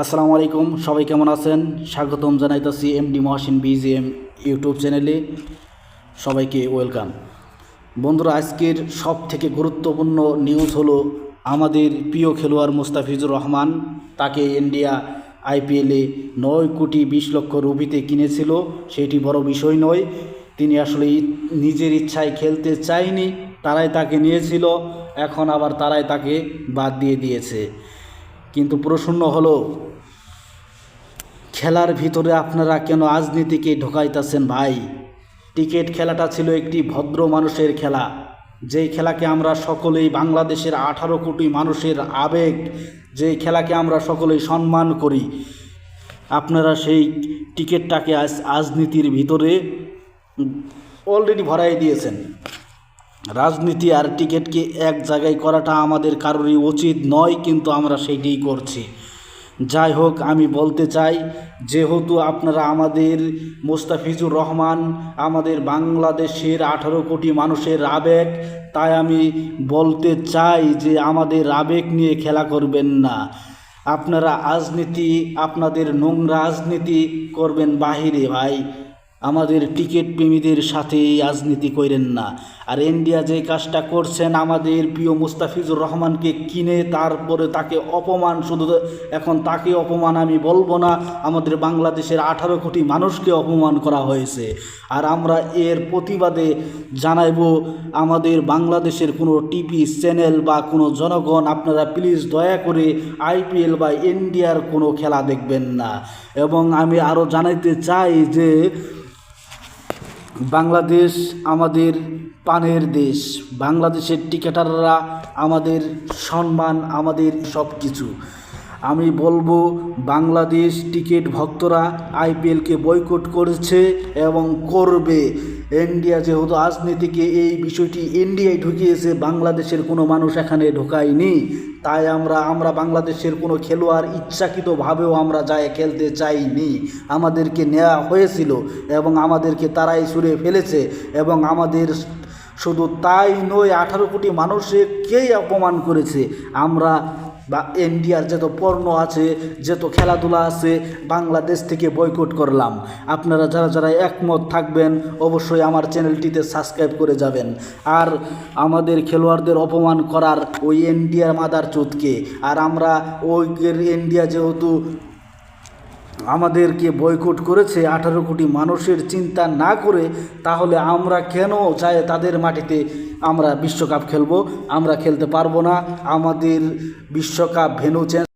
আসসালামু আলাইকুম, সবাই কেমন আছেন? স্বাগতম জানাইতেছি এমডি মহাসিন বিজিএম ইউটিউব চ্যানেলে সবাইকে ওয়েলকাম বন্ধুরা, আজকের সব থেকে গুরুত্বপূর্ণ নিউজ হলো আমাদের প্রিয় খেলোয়াড় মুস্তাফিজুর রহমান। তাকে ইন্ডিয়া আইপিএলে নয় কোটি বিশ লক্ষ রুপিতে কিনেছিল, সেটি বড় বিষয় নয়। তিনি আসলে নিজের ইচ্ছায় খেলতে চায়নি, তারাই তাকে নিয়েছিল, এখন আবার তারাই তাকে বাদ দিয়ে দিয়েছে। কিন্তু প্রশ্ন হলো, খেলার ভিতরে আপনারা কেন রাজনীতিকে ঢোকাইতেছেন ভাই? টিকেট খেলাটা ছিল একটি ভদ্র মানুষের খেলা যেই খেলাকে আমরা সকলেই বাংলাদেশের আঠারো কোটি মানুষের আবেগ যেই খেলাকে আমরা সকলেই সম্মান করি। আপনারা সেই টিকিটটাকে আজ রাজনীতির ভিতরে অলরেডি ভরাই দিয়েছেন। রাজনীতি আর টিকিটকে এক জায়গায় করাটা আমাদের কারোরই উচিত নয়, কিন্তু আমরা সেইটাই করছি। যাই হোক, আমি বলতে চাই, যেহেতু আপনারা আমাদের মোস্তাফিজুর রহমান, আমাদের বাংলাদেশের আঠারো কোটি মানুষের আবেগ, তাই আমি বলতে চাই যে আমাদের আবেগ নিয়ে খেলা করবেন না। আপনারা রাজনীতি, আপনাদের নোংরা রাজনীতি করবেন বাহিরে, ভাই। আমাদের টিকিট প্রেমীদের সাথে রাজনীতি করেন না। আর ইন্ডিয়া যে কাজটা করছেন আমাদের প্রিয় মুস্তাফিজুর রহমানকে কিনে তারপরে তাকে অপমান, শুধু এখন তাকে অপমান আমি বলব না, আমাদের বাংলাদেশের আঠারো কোটি মানুষকে অপমান করা হয়েছে। আর আমরা এর প্রতিবাদে জানাইব আমাদের বাংলাদেশের কোনো টিভি চ্যানেল বা কোনো জনগণ, আপনারা প্লিজ দয়া করে আইপিএল বা ইন্ডিয়ার কোনো খেলা দেখবেন না। এবং আমি আরও জানাইতে চাই যে বাংলাদেশ আমাদের পানের দেশ। বাংলাদেশের টিকাটাররা আমাদের সম্মান আমাদের সব কিছু আমি বলব, বাংলাদেশ টিকিট ভক্তরা আইপিএলকে বয়কট করেছে এবং করবে। ইন্ডিয়া যেহেতু রাজনীতিকে এই বিষয়টি ইন্ডিয়ায় ঢুকিয়েছে, বাংলাদেশের কোনো মানুষ এখানে ঢোকায়নি। তাই আমরা আমরা বাংলাদেশের কোনো খেলোয়াড় ইচ্ছাকৃতভাবেও আমরা যায় খেলতে চাইনি। আমাদেরকে নেওয়া হয়েছিল এবং আমাদেরকে তারাই সুরে ফেলেছে এবং আমাদের শুধু তাই নয়, আঠারো কোটি মানুষকেই অপমান করেছে? আমরা বা ইন্ডিয়ার যত পণ্য আছে, যত খেলাধুলা আছে, বাংলাদেশ থেকে বয়কট করলাম। আপনারা যারা যারা একমত থাকবেন, অবশ্যই আমার চ্যানেলটিতে সাবস্ক্রাইব করে যাবেন। আর আমাদের খেলোয়াড়দের অপমান করার ওই ইন্ডিয়ার মাদার চুতকে আর আমরা ওই ইন্ডিয়া যেহেতু আমাদেরকে বয়কট করেছে আঠারো কোটি মানুষের চিন্তা না করে, তাহলে আমরা কেন চাই তাদের মাটিতে? আমরা বিশ্বকাপ খেলব, আমরা খেলতে পারব না। আমাদের বিশ্বকাপ ভেনু চেঞ্জ